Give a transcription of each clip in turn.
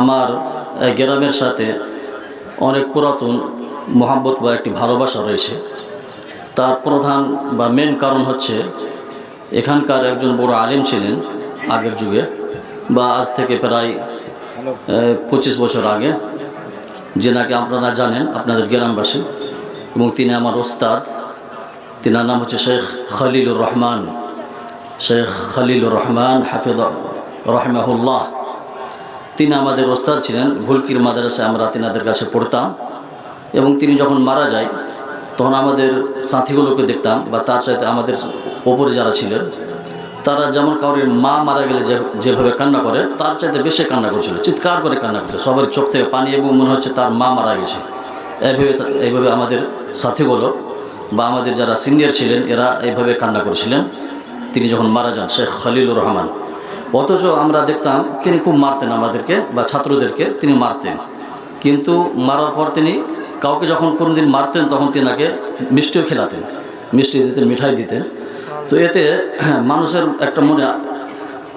আমার গ্রামের সাথে অনেক পুরাতন মোহাম্মত বা একটি ভালোবাসা রয়েছে। তার প্রধান বা মেন কারণ হচ্ছে এখানকার একজন বড় আলিম ছিলেন আগের যুগে বা আজ থেকে প্রায় পঁচিশ বছর আগে। যেনাকে আপনারা জানেন, আপনাদের গ্রামবাসী। এবং তিনি আমার ওস্তাদ। তিনার নাম হচ্ছে শেখ খলিলুর রহমান। শেখ খলিলুর রহমান হাফিজ রহমাহুল্লাহ। তিনি আমাদের ওস্তাদ ছিলেন, ভুলকির মাদ্রাসায় আমরা তিনাদের কাছে পড়তাম। এবং তিনি যখন মারা যায়, তখন আমাদের সাথীগুলোকে দেখতাম বা তার সাথে আমাদের ওপরে যারা ছিলেন, তারা যেমন কাউরের মা মারা গেলে যেভাবে কান্না করে, তার চাইতে বেশি কান্না করছিল, চিৎকার করে কান্না করছিল। সবার চোখ থেকে পানি এবং মনে হচ্ছে তার মা মারা গেছে। এইভাবে এইভাবে আমাদের সাথীগুলো বা আমাদের যারা সিনিয়র ছিলেন, এরা এইভাবে কান্না করেছিলেন। তিনি যখন মারা যান, শেখ খালিলুর রহমান। অথচ আমরা দেখতাম তিনি খুব মারতেন আমাদেরকে বা ছাত্রদেরকে তিনি মারতেন। কিন্তু মারার পর তিনি কাউকে যখন কোনো দিন মারতেন তখন তিনাকে মিষ্টিও খেলাতেন, মিষ্টি দিতেন, মিঠাই দিতেন। তো এতে মানুষের একটা মনে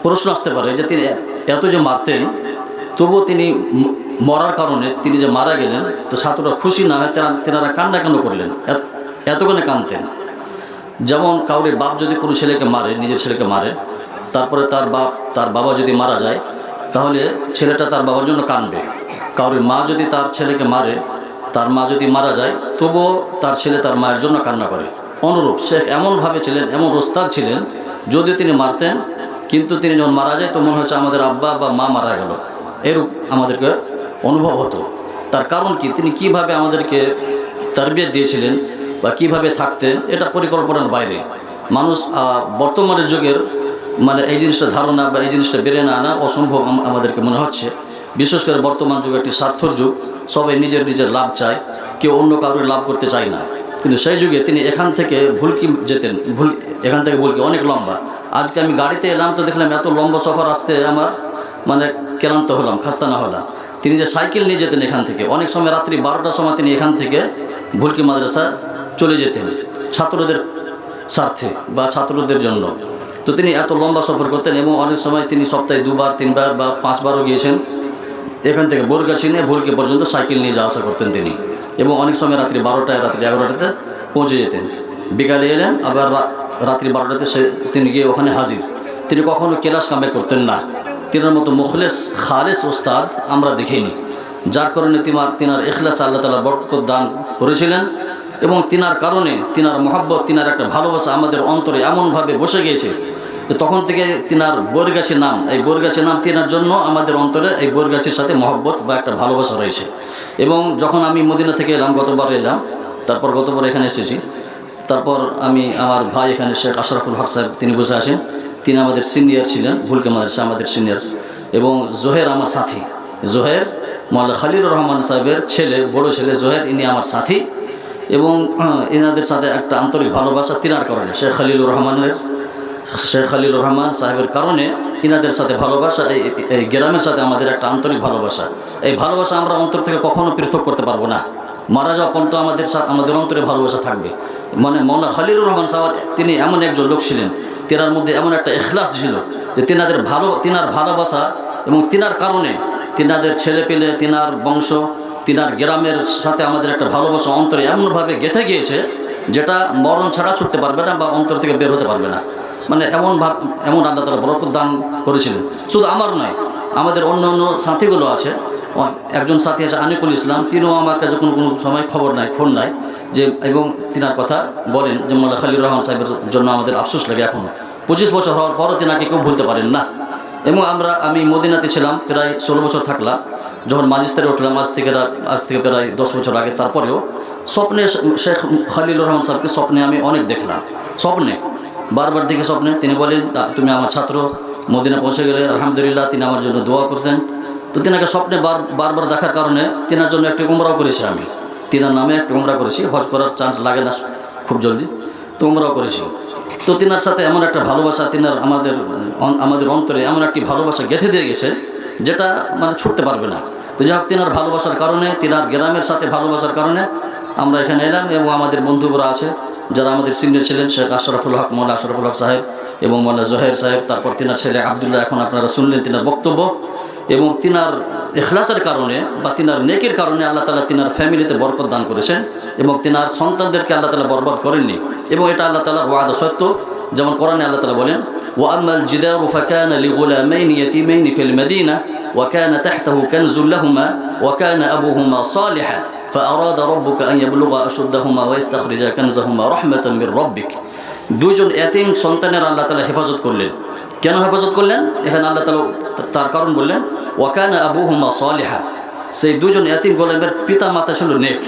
প্রশ্ন আসতে পারে যে তিনি এত যে মারতেন, তবুও তিনি মরার কারণে তিনি যে মারা গেলেন, তো ছাত্ররা খুশি না হয় তেনা- তেনারা কান্না কেন করলেন? এত- এতক্ষণে কানতেন যেমন কাউরের বাপ যদি কোনো ছেলেকে মারে, নিজের ছেলেকে মারে তারপরে তার বাপ, তার বাবা যদি মারা যায়, তাহলে ছেলেটা তার বাবার জন্য কানবে। কাউরের মা যদি তার ছেলেকে মারে, তার মা যদি মারা যায়, তবুও তার ছেলে তার মায়ের জন্য কান্না করে। অনুরূপ শেখ এমনভাবে ছিলেন, এমন ওস্তাদ ছিলেন যদিও তিনি মারতেন, কিন্তু তিনি যখন মারা যায়, তো মনে হচ্ছে আমাদের আব্বা বা মা মারা গেল। এরূপ আমাদেরকে অনুভব হতো। তার কারণ কি? তিনি কীভাবে আমাদেরকে তারবিয়ত দিয়েছিলেন বা কীভাবে থাকতেন, এটা পরিকল্পনার বাইরে। মানুষ বর্তমানের যুগের মানে এই জিনিসটা ধারণা বা এই জিনিসটা বেড়ে না আনা অসম্ভব আমাদেরকে মনে হচ্ছে। বিশেষ করে বর্তমান যুগ একটি স্বার্থর যুগ, সবাই নিজের নিজের লাভ চায়, কেউ অন্য কারোর লাভ করতে চায় না। কিন্তু সেই যুগে তিনি এখান থেকে ভুলকি যেতেন, ভুল, এখান থেকে ভুলকি অনেক লম্বা। আজকে আমি গাড়িতে এলাম তো দেখলাম এত লম্বা সফর আসতে আমার মানে ক্লান্ত হলাম, খাস্তানা হলাম। তিনি যে সাইকেল নিয়ে যেতেন এখান থেকে, অনেক সময় রাত্রি বারোটার সময় তিনি এখান থেকে ভুলকি মাদ্রাসা চলে যেতেন। ছাত্রদের স্বার্থে বা ছাত্রদের জন্য। তো তিনি এত লম্বা সফর করতেন এবং অনেক সময় তিনি সপ্তাহে দুবার, তিনবার বা পাঁচবারও গিয়েছেন। এখান থেকে বোরগাছি নিয়ে ভুলকে পর্যন্ত সাইকেল নিয়ে যাওয়া আসা করতেন তিনি। এবং অনেক সময় রাত্রি বারোটায়, রাত্রি এগারোটাতে পৌঁছে যেতেন। বিকালে এলেন, আবার রাত্রি বারোটাতে সে, তিনি গিয়ে ওখানে হাজির। তিনি কখনো কেলাস কামে করতেন না। তিনার মতো মুখলেস, খালেস ওস্তাদ আমরা দেখিনি। যার কারণে তিনার তিনার এখলাস আল্লাহ তালা বরকত দান করেছিলেন। এবং তিনার কারণে, তিনার মহাব্বত, তিনার একটা ভালোবাসা আমাদের অন্তরে এমনভাবে বসে গিয়েছে তখন থেকে তিনার বরগাছের নাম, এই বরগাছের নাম তিনার জন্য আমাদের অন্তরে এই বরগাছের সাথে মহব্বত বা একটা ভালোবাসা রয়েছে। এবং যখন আমি মদিনা থেকে এলাম, গতবার এলাম, তারপর গতবার এখানে এসেছি, তারপর আমি আমার ভাই এখানে, শেখ আশরাফুল হক সাহেব, তিনি বসে আছেন। তিনি আমাদের সিনিয়র ছিলেন, ভুলকে মাদ্রাসা আমাদের সিনিয়র। এবং জোহের আমার সাথী, জোহের মোল্লা খালিলুর রহমান সাহেবের ছেলে, বড় ছেলে জোহের, ইনি আমার সাথী। এবং এনাদের সাথে একটা আন্তরিক ভালোবাসা তিনার কারণে, শেখ খালিলুর রহমানের, শেখ খালিলুর রহমান সাহেবের কারণে ইনাদের সাথে ভালোবাসা, এই গ্রামের সাথে আমাদের একটা আন্তরিক ভালোবাসা। এই ভালোবাসা আমরা অন্তর থেকে কখনো পৃথক করতে পারব না। মারা যাওয়া পর্যন্ত আমাদের আমাদের অন্তরে ভালোবাসা থাকবে। মানে মৌলা খালিলুর রহমান সাহেব, তিনি এমন একজন লোক ছিলেন, তেনার মধ্যে এমন একটা এখলাস ছিল যে তিনাদের ভালো, তিনার ভালোবাসা এবং তিনার কারণে তিনাদের ছেলে পেলে তিনার বংশ তিনার গ্রামের সাথে আমাদের একটা ভালোবাসা অন্তরে এমনভাবে গেঁথে গিয়েছে, যেটা মরণ ছাড়া ছুটতে পারবে না বা অন্তর থেকে বের হতে পারবে না। মানে এমন ভাব, এমন আল্লাহ তালা বরকত দান করেছিলেন। শুধু আমার নয়, আমাদের অন্য অন্য সাথীগুলো আছে। একজন সাথী আছে আনিকুল ইসলাম, তিনিও আমার কাছে কোনো কোনো সময় খবর নাই, ফোন নাই, যে, এবং তিনার কথা বলেন যে মোল্লা খালির রহমান সাহেবের জন্য আমাদের আফসোস লাগে এখনও পঁচিশ বছর হওয়ার পরও তিনাকে কেউ ভুলতে পারেন না। এবং আমরা, আমি মদিনাতে ছিলাম, প্রায় ষোলো বছর থাকলাম। যখন মাজিস্তারে উঠলাম আজ থেকে আজ থেকে প্রায় দশ বছর আগে, তারপরেও স্বপ্নে শেখ খালিল রহমান সাহেবকে স্বপ্নে আমি অনেক দেখলাম। স্বপ্নে, বারবার দেখি স্বপ্নে। তিনি বলেন তুমি আমার ছাত্র, মদিনা পৌঁছে গেলে আলহামদুলিল্লাহ তিনি আমার জন্য দোয়া করতেন। তো তিনাকে স্বপ্নে বার, বারবার দেখার কারণে তিনার জন্য একটি উমরাও করেছি আমি। তিনার নামে একটি উমরা করেছি। হজ করার চান্স লাগে না খুব জলদি, তো উমরাও করেছি। তো তিনার সাথে এমন একটা ভালোবাসা, তিনার আমাদের আমাদের অন্তরে এমন একটি ভালোবাসা গেঁথে দিয়ে গেছে, যেটা মানে ছুটতে পারবে না। তো যাই হোক তিনার ভালোবাসার কারণে, তিনার গ্রামের সাথে ভালোবাসার কারণে আমরা এখানে এলাম এবং আমাদের বন্ধুরা আছে, যারা আমাদের সিনিয়র ছিলেন, শেখ আশরাফুল হক, মৌলা আশরাফুল হক সাহেব এবং মৌলা জহের সাহেব, তারপর তিনার ছেলে আবদুল্লাহ, এখন আপনারা শুনলেন তিনার বক্তব্য এবং তিনার এখলাসের কারণে বা তিনার নেকের কারণে আল্লাহ তালা তিনার ফ্যামিলিতে বরকত দান করেছেন এবং তিনার সন্তানদেরকে আল্লাহ তালা বরবাদ করেননি এবং এটা আল্লাহ তালার ওয়াদা সত্য। যেমন কোরআনে আল্লাহ তালা বলেন وأما الجدار فكان لغلامين يتيمين في المدينة وكان تحته كنز لهما وكان أبوهما صالحا فأراد ربك أن يبلغ أشدهما ويستخرج كنزهما رحمة من ربك দুইজন এতিম সন্তানের আল্লাহ তালা হেফাজত করলেন কেন হেফাজত করলেন এখানে আল্লাহ তালা তার কারণ বললেন ওয়াকান আবু হুমা সালেহা সেই দুজন এতিম গোলামের পিতা মাতা ছিল নেক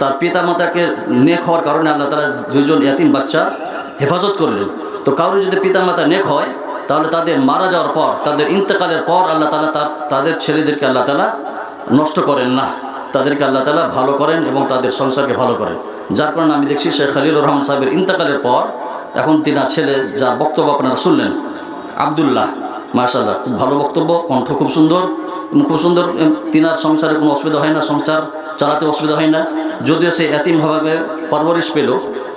তার পিতা মাতাকে নেক হওয়ার কারণে আল্লাহ তালা দুইজন এতিম বাচ্চা হেফাজত করলেন তো কারোর যদি পিতা মাতা নেক হয়, তাহলে তাদের মারা যাওয়ার পর, তাদের ইন্তেকালের পর আল্লাহ তালা তাদের ছেলেদেরকে আল্লাহ তালা নষ্ট করেন না। তাদেরকে আল্লাহ তালা ভালো করেন এবং তাদের সংসারকে ভালো করেন। যার কারণে আমি দেখছি শেখ খালিলুর রহমান সাহেবের ইন্তেকালের পর এখন তিনার ছেলে, যার বক্তব্য আপনারা শুনলেন, আবদুল্লাহ মাশাল্লাহ খুব ভালো বক্তব্য, কণ্ঠ খুব সুন্দর। খুব সুন্দর তিনার সংসারে কোনো অসুবিধা হয় না, সংসার চালাতে অসুবিধা হয় না। যদিও সে এতিমভাবে পরবরিশ পেল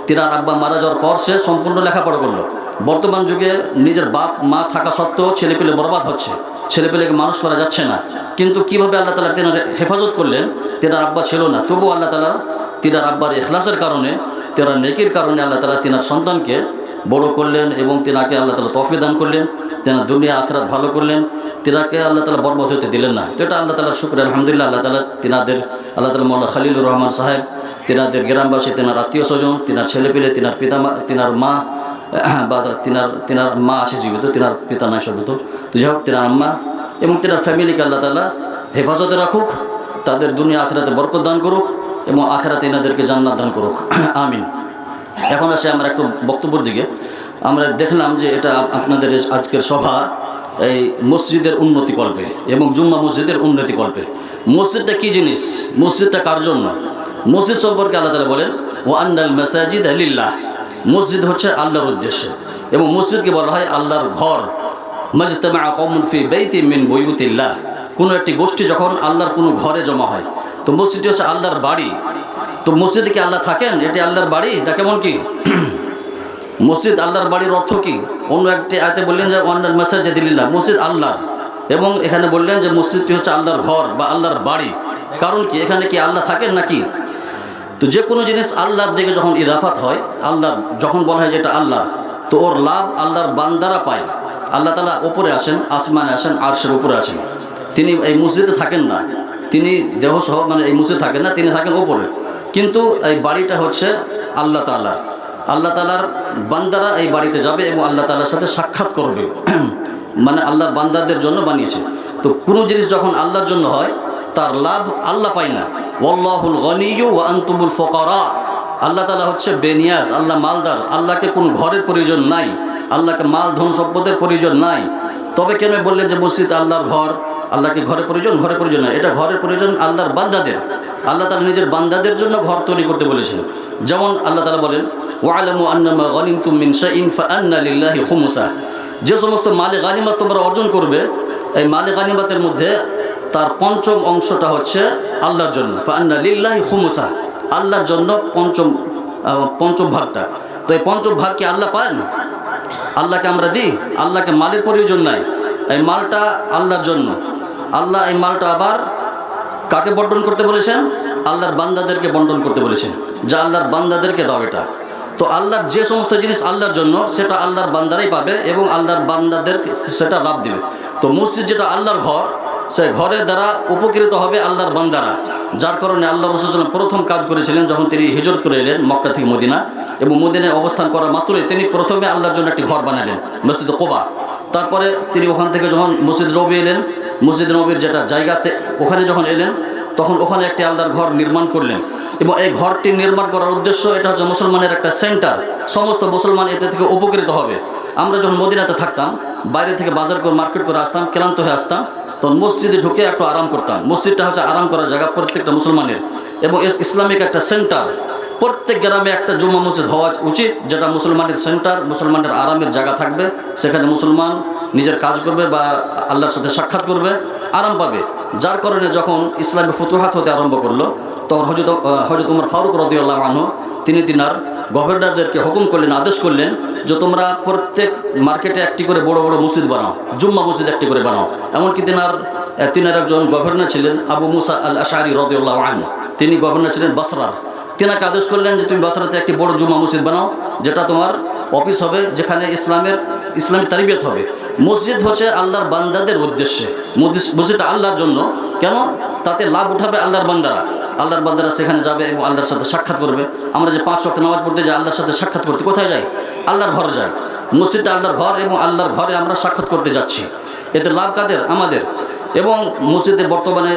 তিনার আব্বা মারা যাওয়ার পর সে সম্পূর্ণ লেখাপড়া করল। বর্তমান যুগে নিজের বাপ, মা থাকা সত্ত্বেও ছেলে পেলে বরবাদ হচ্ছে। ছেলে পেলেকে মানুষ করা যাচ্ছে না। কিন্তু কীভাবে আল্লাহ তালা তেনার হেফাজত করলেন, তেনার আব্বা ছিল না। তবুও আল্লাহ তালা তিনার আব্বার এখলাসের কারণে তেনার নেকির কারণে আল্লাহ তালা তিনার সন্তানকে বড় করলেন এবং তিনাকে আল্লাহ তালা তফি দান করলেন। তেনার দুনিয়া আখরাত ভালো করলেন। তিনাকে আল্লাহ তালা বরবাদ হতে দিলেন না। তো এটা আল্লাহ তালার শুক্র, আলহামদুলিল্লাহ আল্লাহ তালা তিনাদের, আল্লাহ তালা মোল্লা খালিলুর রহমান সাহেব, তিনাদের গ্রামবাসী, তেনার আত্মীয় স্বজন, তিনার ছেলেপেলে, তিনার পিতা তিনার মা বা তিনার তিনার মা আছে জীবিত, তিনার পিতা নাই সর্বিত। তো যাই হোক, তিনার আম্মা এবং তিনার ফ্যামিলিকে আল্লাহ তালা হেফাজতে রাখুক, তাদের দুনিয়া আখেরাতে বরকত দান করুক এবং আখেরাতে এনাদেরকে জান্নাত দান করুক। আমিন। এখন আসে আমরা একটু বক্তব্যের দিকে। আমরা দেখলাম যে এটা আপনাদের আজকের সভা এই মসজিদের উন্নতি কল্পে এবং জুম্মা মসজিদের উন্নতি কল্পে। মসজিদটা কী জিনিস? মসজিদটা কার জন্য? মসজিদ সম্পর্কে আল্লাহ তালা বলেন ও আন্নাল মেসাজিদ আলিল্লাহ মসজিদ হচ্ছে আল্লাহর উদ্দেশ্যে এবং মসজিদকে বলা হয় আল্লাহর ঘর। মজতমা বেইতি মিন বইউতিল্লাহ কোনো একটি গোষ্ঠী যখন আল্লাহর কোনো ঘরে জমা হয়, তো মসজিদটি হচ্ছে আল্লাহর বাড়ি। তো মসজিদে কি আল্লাহ থাকেন? এটি আল্লাহর বাড়ি? এটা কেমন কি? মসজিদ আল্লাহর বাড়ির অর্থ কি? অন্য একটি আয়তে বললেন যে অন্যার মেসাজে দিল্লা মসজিদ আল্লাহর। এবং এখানে বললেন যে, মসজিদটি হচ্ছে আল্লাহর ঘর বা আল্লাহর বাড়ি। কারণ কি? এখানে কি আল্লাহ থাকেন নাকি? তো যে কোনো জিনিস আল্লাহর দিকে যখন ইদাফাত হয়, আল্লাহর যখন বলা হয় যে এটা আল্লাহ, তো ওর লাভ আল্লাহর বান্দারা পায়। আল্লাহ তালা ওপরে আসেন, আসমানে আসেন, আরশের উপরে আছেন তিনি এই মসজিদে থাকেন না। তিনি দেহসহ মানে এই মসজিদে থাকেন না, তিনি থাকেন ওপরে কিন্তু এই বাড়িটা হচ্ছে আল্লাহ তালার আল্লাহ তালার বান্দারা এই বাড়িতে যাবে এবং আল্লাহ তালার সাথে সাক্ষাৎ করবে। মানে আল্লাহর বান্দাদের জন্য বানিয়েছে। তো কোনো জিনিস যখন আল্লাহর জন্য হয়, তার লাভ আল্লাহ পায় না। ওয়াল্লাহুল গনিয়ু ওয়া আনতুমুল ফুকারা। আল্লাহ তালা হচ্ছে বেনিয়াজ, আল্লাহ মালদার। আল্লাহকে কোনো ঘরের প্রয়োজন নাই। আল্লাহকে মাল, ধন, সম্পদের প্রয়োজন নাই। তবে কেন বললেন যে মসজিদ আল্লাহর ঘর? আল্লাহকে ঘরের প্রয়োজন ঘরের প্রয়োজন এটা ঘরের প্রয়োজন আল্লাহর বান্দাদের। আল্লাহ তাআলা নিজের বান্দাদের জন্য ঘর তৈরি করতে বলেছেন। যেমন আল্লাহ তাআলা বলেন, ওয়ালামু আন্নামা গনিমতুম মিন শাইইন ফাআন্না লিল্লাহি খুমুসা। যে সমস্ত মালে গানিমাত তোমরা অর্জন করবে, এই মালে গানিমাতের মধ্যে তার পঞ্চম অংশটা হচ্ছে আল্লাহর জন্য। ফান্না লিল্লাহি খুমুসা। আল্লাহর জন্য পঞ্চম পঞ্চম ভাগটা। তো এই পঞ্চম ভাগ কি আল্লাহ পান? আল্লাহকে আমরা দিই? আল্লাহকে মালের প্রয়োজন নাই। এই মালটা আল্লাহর জন্য। আল্লাহ এই মালটা আবার কাকে বন্টন করতে বলেছেন? আল্লাহর বান্দাদেরকে বন্টন করতে বলেছেন। যা আল্লাহর বান্দাদেরকে দাও এটা। তো আল্লাহর যে সমস্ত জিনিস আল্লাহর জন্য, সেটা আল্লাহর বান্দারাই পাবে এবং আল্লাহর বান্দাদের সেটা লাভ দিবে। তো মসজিদ যেটা আল্লাহর ঘর, সে ঘরের দ্বারা উপকৃত হবে আল্লাহর বান্দারা। যার কারণে আল্লাহ রসুল প্রথম কাজ করেছিলেন, যখন তিনি হিজরত করে এলেন মক্কা থেকে মদিনা, এবং মদিনায় অবস্থান করা মাত্রই তিনি প্রথমে আল্লাহর জন্য একটি ঘর বানালেন, মসজিদ কোবা। তারপরে তিনি ওখান থেকে যখন মসজিদ নবী এলেন মসজিদ নবীর যেটা জায়গাতে ওখানে যখন এলেন, তখন ওখানে একটি আল্লাহর ঘর নির্মাণ করলেন। এবং এই ঘরটি নির্মাণ করার উদ্দেশ্য এটা হচ্ছে মুসলমানের একটা সেন্টার। সমস্ত মুসলমান এতে থেকে উপকৃত হবে। আমরা যখন মদিনাতে থাকতাম, বাইরে থেকে বাজার করে, মার্কেট করে আসতাম, ক্লান্ত হয়ে আসতাম, তখন মসজিদে ঢুকে একটু আরাম করতাম। মসজিদটা হচ্ছে আরাম করার জায়গা প্রত্যেকটা মুসলমানের। এবং ইসলামিক একটা সেন্টার। প্রত্যেক গ্রামে একটা জুম্মা মসজিদ হওয়া উচিত, যেটা মুসলমানের সেন্টার, মুসলমানের আরামের জায়গা থাকবে। সেখানে মুসলমান নিজের কাজ করবে বা আল্লাহর সাথে সাক্ষাৎ করবে, আরাম পাবে। যার কারণে যখন ইসলামী ফুতুহাত হতে আরম্ভ করল, তখন হজরত হজরত উমর ফারুক রদিউল্লাহ আনহু, তিনি তিনার গভর্নরদেরকে হুকুম করলেন, আদেশ করলেন যে তোমরা প্রত্যেক মার্কেটে একটি করে বড় বড় মসজিদ বানাও, জুম্মা মসজিদ একটি করে বানাও। এমনকি তিনার তিনার একজন গভর্নর ছিলেন আবু মুসা আল আশারি রদিউল্লাহ আন তিনি গভর্নর ছিলেন বাসরার। তিনাকে আদেশ করলেন যে তুমি বাসরাতে একটি বড় জুম্মা মসজিদ বানাও, যেটা তোমার অফিস হবে, যেখানে ইসলামের, ইসলামী তারিবিয়ত হবে। মসজিদ হচ্ছে আল্লাহর বান্দাদের উদ্দেশ্যে। মসজিদ- মসজিদটা আল্লাহর জন্য। কেন? তাতে লাভ উঠাবে আল্লাহর বান্দারা। আল্লাহর বান্দারা সেখানে যাবে এবং আল্লাহর সাথে সাক্ষাৎ করবে। আমরা যে পাঁচ ওয়াক্ত নামাজ পড়তে যাই, আল্লাহর সাথে সাক্ষাৎ করতে কোথায় যাই? আল্লাহর ঘরে যাই। মসজিদটা আল্লাহর ঘর এবং আল্লাহর ঘরে আমরা সাক্ষাৎ করতে যাচ্ছি। এতে লাভ কাদের? আমাদের। এবং মসজিদে বর্তমানে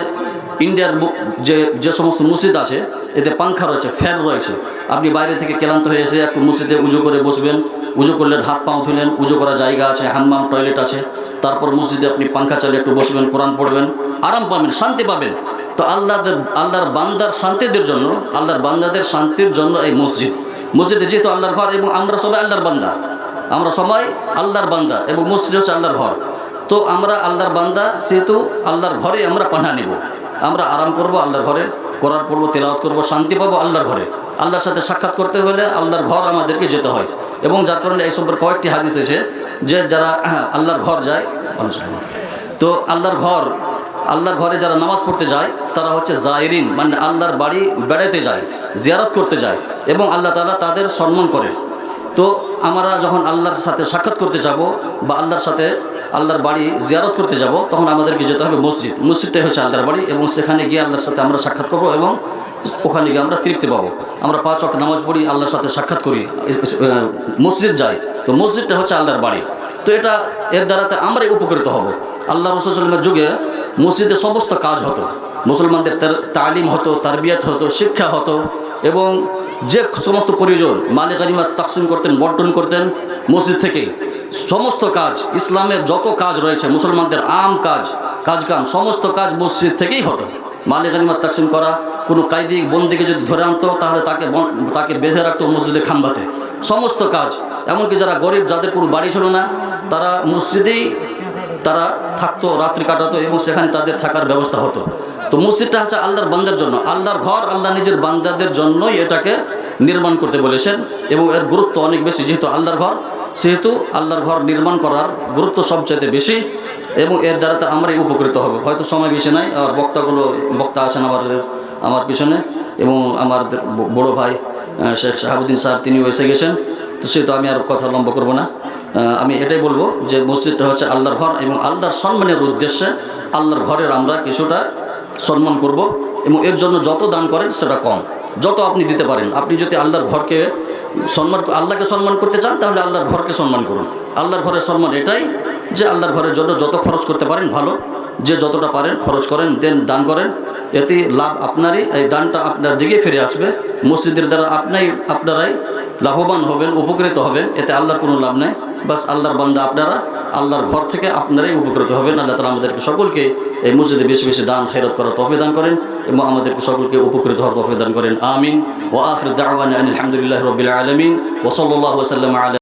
ইন্ডিয়ার যে যে সমস্ত মসজিদ আছে, এতে পাংখা রয়েছে, ফ্যান রয়েছে। আপনি বাইরে থেকে ক্লান্ত হয়ে এসে একটু মসজিদে উজু করে বসবেন। উজু করলেন হাত পাও ধুলেন, উজু করা জায়গা আছে, হাম্মাম টয়লেট আছে। তারপর মসজিদে আপনি পাংখা চালিয়ে একটু বসবেন, কোরআন পড়বেন, আরাম পাবেন, শান্তি পাবেন। তো আল্লাহদের, আল্লাহর বান্দার শান্তিদের জন্য, আল্লাহর বান্দাদের শান্তির জন্য এই মসজিদ। মসজিদে যেহেতু আল্লাহর ঘর এবং আমরা সবাই আল্লাহর বান্দা, আমরা সবাই আল্লাহর বান্দা এবং মসজিদ হচ্ছে আল্লাহর ঘর। তো আমরা আল্লাহর বান্দা, সেহেতু আল্লাহর ঘরে আমরা পানা নেব। আমরা আরাম করব আল্লাহর ঘরে করার পড়ব, তেলাওয়াত করব, শান্তি পাবো আল্লাহর ঘরে। আল্লাহর সাথে সাক্ষাৎ করতে হলে আল্লাহর ঘর আমাদেরকে যেতে হয়। এবং যার কারণে এই সম্পর্কে কয়েকটি হাদিস এসে যে যারা আল্লাহর ঘর যায় তো আল্লাহর ঘর, আল্লাহর ঘরে যারা নামাজ পড়তে যায়, তারা হচ্ছে জায়রিন মানে আল্লাহর বাড়ি বেড়াতে যায়, জিয়ারত করতে যায় এবং আল্লাহ তালা তাদের সম্মান করে। তো আমরা যখন আল্লাহর সাথে সাক্ষাৎ করতে যাব বা আল্লাহর সাথে আল্লাহর বাড়ি জিয়ারত করতে যাব, তখন আমাদেরকে যেতে হবে মসজিদ। মসজিদটাই হচ্ছে আল্লাহর বাড়ি এবং সেখানে গিয়ে আল্লাহর সাথে আমরা সাক্ষাৎ করব এবং ওখানে গিয়ে আমরা তৃপ্তি পাবো। আমরা পাঁচ ওয়াক্ত নামাজ পড়ি, আল্লাহর সাথে সাক্ষাৎ করি মসজিদ যাই। তো মসজিদটা হচ্ছে আল্লাহর বাড়ি। তো এটা, এর দ্বারাতে আমরাই উপকৃত হব। আল্লাহ রসুলের যুগে মসজিদে সমস্ত কাজ হতো। মুসলমানদের তালিম হতো, তারবিয়াত হতো, শিক্ষা হতো এবং যে সমস্ত প্রয়োজন, মালিক আলিমাত তাকসিম করতেন, বন্টন করতেন, মসজিদ থেকে সমস্ত কাজ, ইসলামের যত কাজ রয়েছে, মুসলমানদের আম কাজ, কাজকাম, সমস্ত কাজ মসজিদ থেকেই হতো। মালিক আলিমাত তাকসিম করা, কোনো কায়দি বন্দিকে যদি ধরে আনতো, তাহলে তাকে তাকে বেঁধে রাখতো মসজিদে খাম্বাতে। সমস্ত কাজ। এমনকি যারা গরিব, যাদের কোনো বাড়ি ছিল না, তারা মসজিদেই তারা থাকতো, রাত্রি কাটাতো এবং সেখানে তাদের থাকার ব্যবস্থা হতো। তো মসজিদটা হচ্ছে আল্লাহর বান্দার জন্য। আল্লাহর ঘর, আল্লাহ নিজের বান্দাদের জন্যই এটাকে নির্মাণ করতে বলেছেন এবং এর গুরুত্ব অনেক বেশি, যেহেতু আল্লাহর ঘর। সেহেতু আল্লাহর ঘর নির্মাণ করার গুরুত্ব সবচাইতে বেশি এবং এর দ্বারা তো আমরাই উপকৃত হব। হয়তো সময় বেশি নাই, আর বক্তাগুলো, বক্তা আছেন আমাদের, আমার পিছনে এবং আমার বড় ভাই শেখ শাহাবুদ্দিন সাহেব তিনিও এসে গেছেন। তো সেহেতু আমি আর কথা লম্বা করব না। আমি এটাই বলব যে মসজিদটা হচ্ছে আল্লাহর ঘর এবং আল্লাহর সম্মানের উদ্দেশ্যে আল্লাহর ঘরের আমরা কিছুটা সম্মান করব এবং এর জন্য যত দান করেন সেটা কম। যত আপনি দিতে পারেন। আপনি যদি আল্লাহর ঘরকে সম্মান আল্লাহকে সম্মান করতে চান, তাহলে আল্লাহর ঘরকে সম্মান করুন। আল্লাহর ঘরের সম্মান এটাই যে আল্লাহর ঘরের জন্য যত খরচ করতে পারেন ভালো, যে যতটা পারেন খরচ করেন, দেন দান করেন, এতে লাভ আপনারই, এই দানটা আপনার দিকে ফিরে আসবে। মসজিদের দ্বারা আপনি আপনারাই লাভবান হবেন, উপকৃত হবেন, এতে আল্লাহর কোনো লাভ নেই। বাস আল্লাহর বান্দা আপনারা আল্লাহর ঘর থেকে আপনারাই উপকৃত হবেন। আল্লাহ তালা আমাদেরকে সকলকে এই মসজিদে বেশি বেশি দান, খেরত করার তফে দান করেন। এবং আমাদের সকলকে উপকৃত হওয়ার তফে দান করেন। আমিন। ও আখর দাওয়ান আলহামদুলিল্লাহ রবিল আলমিন। ওসল্লাহ ওসাল্লাম আল